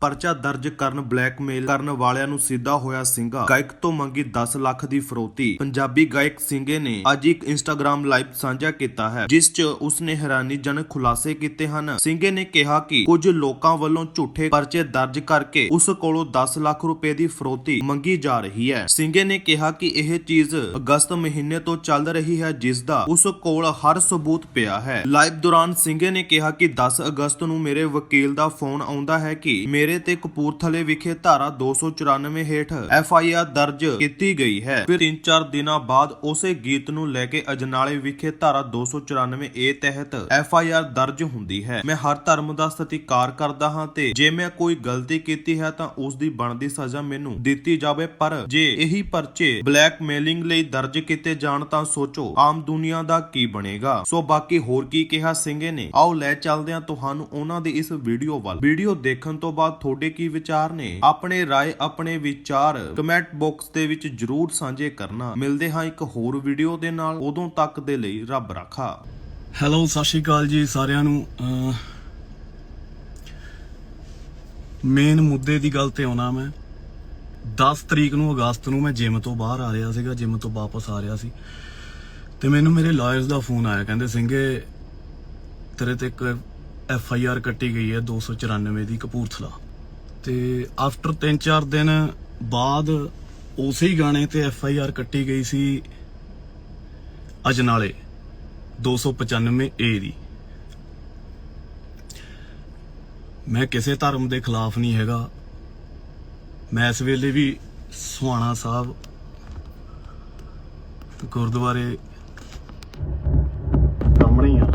ਪਰਚਾ ਦਰਜ ਕਰਨ ਬਲੈਕਮੇਲ ਕਰਨ ਵਾਲਿਆਂ ਨੂੰ ਸਿੱਧਾ ਹੋਇਆ ਸਿੰਘਾ। ਗਾਇਕ ਤੋਂ ਮੰਗੀ 10 ਲੱਖ ਦੀ ਫਰੋਤੀ। ਪੰਜਾਬੀ ਗਾਇਕ ਸਿੰਘੇ ਨੇ ਅੱਜ ਇੱਕ ਇੰਸਟਾਗ੍ਰam ਲਾਈਵ ਸਾਂਝਾ ਕੀਤਾ ਹੈ, ਜਿਸ 'ਚ ਉਸਨੇ ਹੈਰਾਨੀਜਨਕ ਖੁਲਾਸੇ ਕੀਤੇ ਹਨ। ਸਿੰਘੇ ਨੇ ਕਿਹਾ ਕਿ ਕੁਝ ਲੋਕਾਂ ਵੱਲੋਂ ਝੂਠੇ ਪਰਚੇ ਦਰਜ ਕਰਕੇ ਉਸ ਕੋਲੋਂ 10 ਲੱਖ ਰੁਪਏ ਦੀ ਫਰੋਤੀ ਮੰਗੀ ਜਾ ਰਹੀ ਹੈ। ਸਿੰਘੇ ਨੇ ਕਿਹਾ ਕਿ ਇਹ ਚੀਜ਼ ਅਗਸਤ ਮਹੀਨੇ ਤੋਂ ਚੱਲ ਰਹੀ ਹੈ, ਜਿਸ ਦਾ ਉਸ ਕੋਲ ਹਰ ਸਬੂਤ ਪਿਆ ਹੈ। ਲਾਈਵ ਦੌਰਾਨ ਸਿੰਘੇ ਨੇ ਕਿਹਾ ਕਿ 10 ਅਗਸਤ ਨੂੰ ਮੇਰੇ ਵਕੀਲ ਦਾ ਫੋਨ ਆਉਂਦਾ ਹੈ ਕਿ ਮੇਰੇ ਤੇ ਕਪੂਰਥਲੇ ਵਿਖੇ ਧਾਰਾ 294 ਹੇਠ ਐਫ ਆਈ ਆਰ ਦਰਜ ਕੀਤੀ ਗਈ ਹੈ। ਫਿਰ 3-4 ਦਿਨਾਂ ਬਾਅਦ ਉਸੇ ਗੀਤ ਨੂੰ ਲੈ ਕੇ ਅਜਨਾਲੇ ਵਿਖੇ ਧਾਰਾ 294 ਏ ਤਹਿਤ ਐਫ ਆਈ ਆਰ ਦਰਜ ਹੁੰਦੀ ਹੈ। ਮੈਂ ਹਰ ਧਰਮ ਦਾ ਸਤਿਕਾਰ ਕਰਦਾ ਹਾਂ ਤੇ ਜੇ ਮੈਂ ਕੋਈ ਗਲਤੀ ਕੀਤੀ ਹੈ ਤਾਂ ਉਸ ਦੀ ਬਣਦੀ ਸਜ਼ਾ ਮੈਨੂੰ ਦਿੱਤੀ ਜਾਵੇ, ਪਰ ਜੇ ਇਹੀ ਪਰਚੇ ਬਲੈਕਮੇਲਿੰਗ ਲਈ ਦਰਜ ਕੀਤੇ ਜਾਣ ਤਾਂ ਸੋਚੋ ਆਮ ਦੁਨੀਆ ਦਾ ਕੀ ਬਣੇਗਾ। ਸੋ ਬਾਕੀ ਹੋਰ ਕੀ ਕਿਹਾ ਸਿੰਘੇ ਨੇ? ਆਓ ਲੈ ਚੱਲਦੇ ਹਾਂ ਤੁਹਾਨੂੰ ਉਹਨਾਂ ਦੀ ਇਸ ਵੀਡੀਓ ਵੱਲ। ਵੀਡੀਓ ਦੇਖਣ ਤੋਂ ਬਾਅਦ ਤੁਹਾਡੇ ਕੀ ਵਿਚਾਰ ਨੇ? ਆਪਣੇ ਰਾਏ, ਆਪਣੇ ਵਿਚਾਰ ਕਮੈਂਟ ਬਾਕਸ ਦੇ ਵਿੱਚ ਜਰੂਰ ਸਾਂਝੇ ਕਰਨਾ। ਮਿਲਦੇ ਹਾਂ ਇੱਕ ਹੋਰ ਵੀਡੀਓ ਦੇ ਨਾਲ। ਉਦੋਂ ਤੱਕ ਦੇ ਲਈ ਰੱਬ ਰਾਖਾ। ਹੈਲੋ ਸਤਿ ਸ਼੍ਰੀ ਅਕਾਲ ਜੀ ਸਾਰਿਆਂ ਨੂੰ। ਮੇਨ ਮੁੱਦੇ ਦੀ ਗੱਲ ਤੇ ਆਉਣਾ ਮੈਂ। 10 ਤਰੀਕ ਨੂੰ ਅਗਸਤ ਨੂੰ ਮੈਂ ਜਿਮ ਤੋਂ ਬਾਹਰ ਆ ਰਿਹਾ ਸੀਗਾ। ਜਿਮ ਤੋਂ ਵਾਪਸ ਆ ਰਿਹਾ ਸੀ। ਤੇ ਮੈਨੂੰ ਮੇਰੇ ਲਾਇਰਸ ਦਾ ਫੋਨ ਆਇਆ। ਕਹਿੰਦੇ ਸਿੰਘੇ ਤੇਰੇ ਤੇ ਇੱਕ ਐਫ ਆਈ ਆਰ ਕੱਟੀ ਗਈ ਹੈ। 294 ਦੀ ਕਪੂਰਥਲਾ। ਤੇ ਆਫਟਰ 3-4 ਦਿਨ ਬਾਅਦ ਉਸੇ ਹੀ ਗਾਣੇ ਤੇ ਐਫ ਆਈ ਆਰ ਕੱਟੀ ਗਈ ਸੀ ਅਜਨਾਲੇ 295 ਏ ਦੀ। ਮੈਂ ਕਿਸੇ ਧਰਮ ਦੇ ਖਿਲਾਫ ਨਹੀਂ ਹੈਗਾ। ਮੈਂ ਇਸ ਵੇਲੇ ਵੀ ਸੁਹਾਣਾ ਸਾਹਿਬ ਗੁਰਦੁਆਰੇ ਸਾਹਮਣੇ ਹੀ ਆ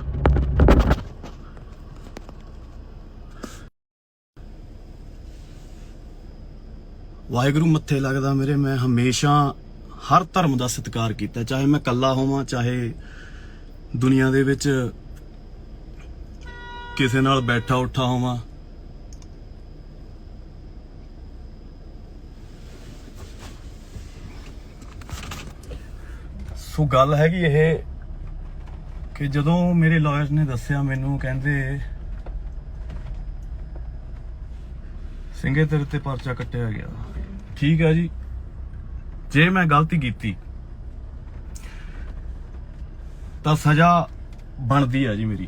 ਵਾਹਿਗੁਰੂ ਮੱਥੇ ਲੱਗਦਾ ਮੇਰੇ, ਮੈਂ ਹਮੇਸ਼ਾ ਹਰ ਧਰਮ ਦਾ ਸਤਿਕਾਰ ਕੀਤਾ, ਚਾਹੇ ਮੈਂ ਇਕੱਲਾ ਹੋਵਾਂ, ਚਾਹੇ ਦੁਨੀਆ ਦੇ ਵਿੱਚ ਕਿਸੇ ਨਾਲ ਬੈਠਾ ਉੱਠਾ ਹੋਵਾਂ। ਸੋ ਗੱਲ ਹੈਗੀ ਇਹ ਕਿ ਜਦੋਂ ਮੇਰੇ ਲਾਇਰਸ ਨੇ ਦੱਸਿਆ ਮੈਨੂੰ, ਕਹਿੰਦੇ ਸਿੰਘੇ ਤੇਰੇ ਤੇ ਪਰਚਾ ਕੱਟਿਆ ਗਿਆ। ਠੀਕ ਹੈ ਜੀ। ਜੇ ਮੈਂ ਗਲਤੀ ਕੀਤੀ, ਤਾਂ ਸਜ਼ਾ ਬਣਦੀ ਹੈ ਜੀ ਮੇਰੀ।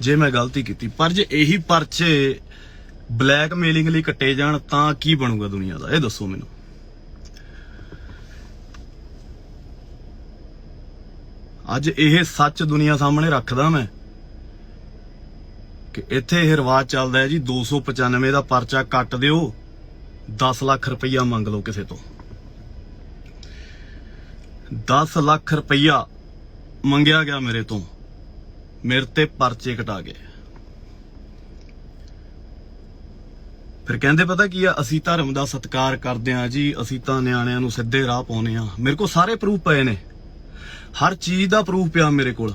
ਜੇ ਮੈਂ ਗਲਤੀ ਕੀਤੀ, ਪਰ ਜੇ ਇਹੀ ਪਰਚੇ ਬਲੈਕਮੇਲਿੰਗ ਲਈ ਕੱਟੇ ਜਾਣ, ਤਾਂ ਕੀ ਬਣੂਗਾ ਦੁਨੀਆ ਦਾ? ਇਹ ਦੱਸੋ ਮੈਨੂੰ। ਅੱਜ ਇਹ ਸੱਚ ਦੁਨੀਆ ਸਾਹਮਣੇ ਰੱਖਦਾ ਮੈਂ। ਕਿ ਇੱਥੇ ਇਹ ਰਿਵਾਜ ਚੱਲਦਾ ਹੈ ਜੀ 295 ਦਾ ਪਰਚਾ ਕੱਟ ਦਿਓ 10 ਲੱਖ ਰੁਪਈਆ ਮੰਗ ਲਓ ਕਿਸੇ ਤੋਂ। 10 ਲੱਖ ਰੁਪਈਆ ਮੰਗਿਆ ਗਿਆ ਮੇਰੇ ਤੋਂ, ਮੇਰੇ ਤੇ ਪਰਚੇ ਕਟਾ ਗਏ। ਫਿਰ ਕਹਿੰਦੇ, ਪਤਾ ਕੀ ਆ, ਅਸੀਂ ਧਰਮ ਦਾ ਸਤਿਕਾਰ ਕਰਦੇ ਆ ਜੀ, ਅਸੀਂ ਤਾਂ ਨਿਆਣਿਆਂ ਨੂੰ ਸਿੱਧੇ ਰਾਹ ਪਾਉਨੇ ਆ ਮੇਰੇ ਕੋਲ ਸਾਰੇ ਪ੍ਰੂਫ ਪਏ ਨੇ। ਹਰ ਚੀਜ਼ ਦਾ ਪ੍ਰੂਫ ਪਿਆ ਮੇਰੇ ਕੋਲ।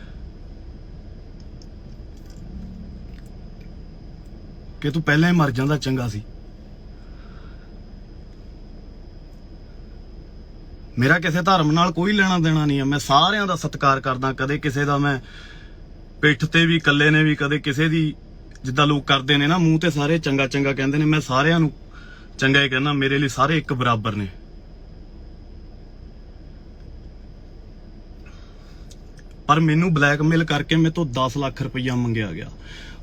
ਕਿ ਤੂੰ ਪਹਿਲਾਂ ਹੀ ਮਰ ਜਾਂਦਾ ਚੰਗਾ ਸੀ। ਮੇਰਾ ਕਿਸੇ ਧਰਮ ਨਾਲ ਕੋਈ ਲੈਣਾ ਦੇਣਾ ਨਹੀਂ ਹੈ ਮੈਂ ਸਾਰਿਆਂ ਦਾ ਸਤਿਕਾਰ ਕਰਦਾ, ਕਦੇ ਕਿਸੇ ਦਾ ਮੈਂ ਪਿੱਠ ਤੇ ਵੀ, ਇਕੱਲੇ ਨੇ ਵੀ, ਕਦੇ ਕਿਸੇ ਦੀ ਜਿੱਦਾਂ ਲੋਕ ਕਰਦੇ ਨੇ ਨਾ, ਮੂੰਹ ਤੇ ਸਾਰੇ ਚੰਗਾ ਚੰਗਾ ਕਹਿੰਦੇ ਨੇ, ਮੈਂ ਸਾਰਿਆਂ ਨੂੰ ਚੰਗਾ ਹੀ ਕਹਿੰਦਾ, ਮੇਰੇ ਲਈ ਸਾਰੇ ਇੱਕ ਬਰਾਬਰ ਨੇ। ਪਰ ਮੈਨੂੰ ਬਲੈਕਮੇਲ ਕਰਕੇ ਮੇਰੇ ਤੋਂ 10 ਲੱਖ ਰੁਪਈਆ ਮੰਗਿਆ ਗਿਆ।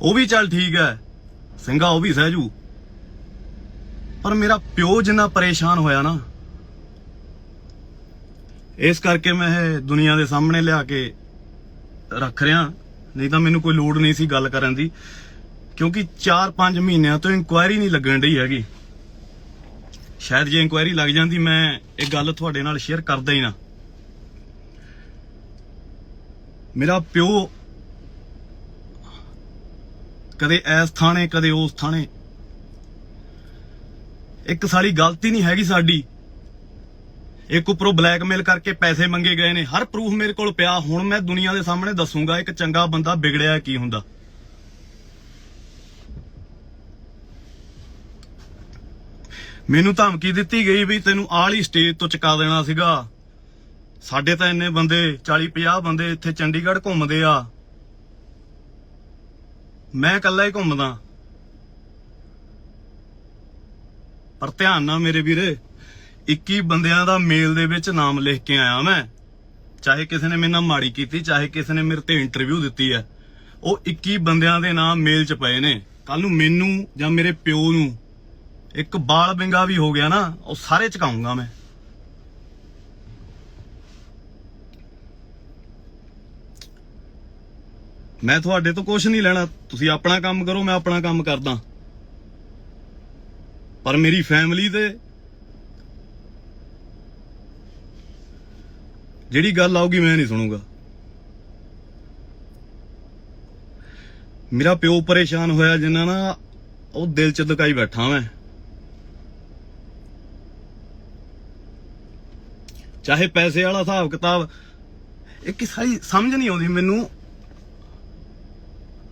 ਉਹ ਵੀ ਚੱਲ ਠੀਕ ਹੈ। ਸਿੰਘਾ ਉਹ ਵੀ ਸਹਿਜੂ ਪਰ ਮੇਰਾ ਪਿਓ ਜਿੰਨਾ ਪਰੇਸ਼ਾਨ ਹੋਇਆ ਨਾ, ਇਸ ਕਰਕੇ ਮੈਂ ਇਹ ਦੁਨੀਆ ਦੇ ਸਾਹਮਣੇ ਲਿਆ ਕੇ ਰੱਖ ਰਿਹਾ। ਨਹੀਂ ਤਾਂ ਮੈਨੂੰ ਕੋਈ ਲੋੜ ਨਹੀਂ ਸੀ ਗੱਲ ਕਰਨ ਦੀ, ਕਿਉਂਕਿ 4-5 ਮਹੀਨਿਆਂ ਤੋਂ ਇਨਕੁਆਇਰੀ ਨਹੀਂ ਲੱਗਣ ਢਈ ਹੈਗੀ। ਸ਼ਾਇਦ ਜੇ ਇਨਕੁਆਇਰੀ ਲੱਗ ਜਾਂਦੀ, ਮੈਂ ਇਹ ਗੱਲ ਤੁਹਾਡੇ ਨਾਲ ਸ਼ੇਅਰ ਕਰਦਾ ਹੀ ਨਾ। ਮੇਰਾ ਪਿਓ ਕਦੇ ਐਸ ਥਾਣੇ, ਕਦੇ ਉਸ ਥਾਣੇ। ਇੱਕ ਸਾਰੀ ਗਲਤੀ ਨਹੀਂ ਹੈਗੀ ਸਾਡੀ। ਇੱਕ ਉਪਰੋਂ ਬਲੈਕਮੇਲ ਕਰਕੇ ਪੈਸੇ ਮੰਗੇ ਗਏ ਨੇ। ਹਰ ਪ੍ਰੂਫ ਮੇਰੇ ਕੋਲ ਪਿਆ। ਹੁਣ ਮੈਂ ਦੁਨੀਆ ਦੇ ਸਾਹਮਣੇ ਦੱਸੂਗਾ ਇੱਕ ਚੰਗਾ ਬੰਦਾ ਵਿਗੜਿਆ ਕੀ ਹੁੰਦਾ। ਮੈਨੂੰ ਧਮਕੀ ਦਿੱਤੀ ਗਈ ਵੀ ਤੈਨੂੰ ਆਲੀ ਸਟੇਜ ਤੋਂ ਚੁਕਾ ਦੇਣਾ ਸੀਗਾ। ਸਾਡੇ ਤਾਂ ਇੰਨੇ ਬੰਦੇ 40 50 ਬੰਦੇ ਇੱਥੇ ਚੰਡੀਗੜ੍ਹ ਘੁੰਮਦੇ ਆ। ਮੈਂ ਇਕੱਲਾ ਹੀ ਘੁੰਮਦਾ। ਪਰ ਧਿਆਨ ਨਾਲ ਮੇਰੇ ਵੀਰੇ 21 ਬੰਦਿਆਂ ਦਾ ਮੇਲ ਦੇ ਵਿੱਚ ਨਾਮ ਲਿਖ ਕੇ ਆਇਆ ਮੈਂ। ਚਾਹੇ ਕਿਸੇ ਨੇ ਮੇਰੇ ਨਾਲ ਮਾੜੀ ਕੀਤੀ, ਚਾਹੇ ਕਿਸੇ ਨੇ ਮੇਰੇ ਤੇ ਇੰਟਰਵਿਊ ਦਿੱਤੀ ਹੈ। ਉਹ 21 ਬੰਦਿਆਂ ਦੇ ਨਾਮ ਮੇਲ 'ਚ ਪਏ ਨੇ। ਕੱਲ ਨੂੰ ਮੈਨੂੰ ਜਾਂ ਮੇਰੇ ਪਿਓ ਨੂੰ ਇੱਕ ਬਾਲ ਬਿੰਗਾ ਵੀ ਹੋ ਗਿਆ ਨਾ, ਉਹ ਸਾਰੇ ਚਕਾਉਂਗਾ ਮੈਂ। ਮੈਂ ਤੁਹਾਡੇ ਤੋਂ ਕੁਝ ਨਹੀਂ ਲੈਣਾ। ਤੁਸੀਂ ਆਪਣਾ ਕੰਮ ਕਰੋ, ਮੈਂ ਆਪਣਾ ਕੰਮ ਕਰਦਾ। ਪਰ ਮੇਰੀ ਫੈਮਿਲੀ ਦੇ ਜਿਹੜੀ ਗੱਲ ਆਊਗੀ ਮੈਂ ਨਹੀਂ ਸੁਣੂਗਾ। ਮੇਰਾ ਪਿਓ ਪਰੇਸ਼ਾਨ ਹੋਇਆ ਜਿੰਨਾ ਨਾ ਉਹ ਦਿਲ ਚ ਦੁਕਾਈ ਬੈਠਾ ਮੈਂ। ਚਾਹੇ ਪੈਸੇ ਵਾਲਾ ਹਿਸਾਬ ਕਿਤਾਬ, ਇਹ ਕਿ ਸਾਰੀ ਸਮਝ ਨਹੀਂ ਆਉਂਦੀ ਮੈਨੂੰ।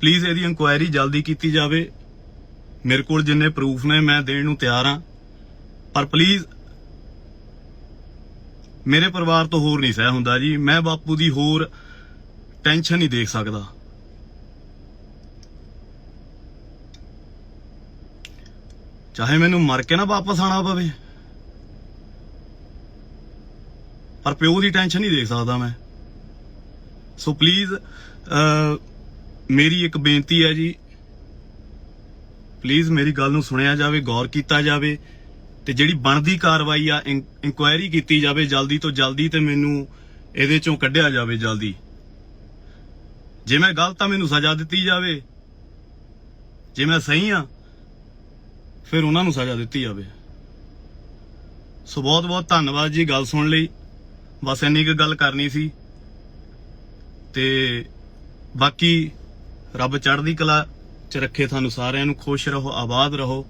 ਪਲੀਜ਼ ਇਹਦੀ ਇਨਕੁਆਇਰੀ ਜਲਦੀ ਕੀਤੀ ਜਾਵੇ। ਮੇਰੇ ਕੋਲ ਜਿੰਨੇ ਪ੍ਰੂਫ ਨੇ, ਮੈਂ ਦੇਣ ਨੂੰ ਤਿਆਰ ਹਾਂ। ਪਰ ਪਲੀਜ਼ ਮੇਰੇ ਪਰਿਵਾਰ ਤੋਂ ਹੋਰ ਨਹੀਂ ਸਹਿ ਹੁੰਦਾ ਜੀ। ਮੈਂ ਬਾਪੂ ਦੀ ਹੋਰ ਟੈਨਸ਼ਨ ਨਹੀਂ ਦੇਖ ਸਕਦਾ। ਚਾਹੇ ਮੈਨੂੰ ਮਰ ਕੇ ਨਾ ਵਾਪਸ ਆਣਾ ਪਵੇ। ਪਰ ਪਿਓ ਦੀ ਟੈਨਸ਼ਨ ਨਹੀਂ ਦੇਖ ਸਕਦਾ ਮੈਂ। ਸੋ ਪਲੀਜ਼ ਮੇਰੀ ਇੱਕ ਬੇਨਤੀ ਹੈ ਜੀ। ਪਲੀਜ਼ ਮੇਰੀ ਗੱਲ ਨੂੰ ਸੁਣਿਆ ਜਾਵੇ, ਗੌਰ ਕੀਤਾ ਜਾਵੇ ਤੇ ਜਿਹੜੀ ਬਣਦੀ ਕਾਰਵਾਈ ਆ ਇਨਕੁਆਇਰੀ ਕੀਤੀ ਜਾਵੇ ਜਲਦੀ ਤੋਂ ਜਲਦੀ ਤੇ ਮੈਨੂੰ ਇਹਦੇ ਚੋਂ ਕੱਢਿਆ ਜਾਵੇ ਜਲਦੀ। ਜੇ ਮੈਂ ਗਲਤ ਆ, ਮੈਨੂੰ ਸਜ਼ਾ ਦਿੱਤੀ ਜਾਵੇ। ਜੇ ਮੈਂ ਸਹੀ ਆ, ਫਿਰ ਉਹਨਾਂ ਨੂੰ ਸਜ਼ਾ ਦਿੱਤੀ ਜਾਵੇ। ਸੋ ਬਹੁਤ ਬਹੁਤ ਧੰਨਵਾਦ ਜੀ ਗੱਲ ਸੁਣ ਲਈ। ਬਸ ਇੰਨੀ ਕੁ ਗੱਲ ਕਰਨੀ ਸੀ। ਤੇ ਬਾਕੀ ਰੱਬ ਚੜ੍ਹਦੀ ਕਲਾ ਚ ਰੱਖੇ ਤੁਹਾਨੂੰ ਸਾਰਿਆਂ ਨੂੰ ਖੁਸ਼ ਰਹੋ ਆਬਾਦ ਰਹੋ।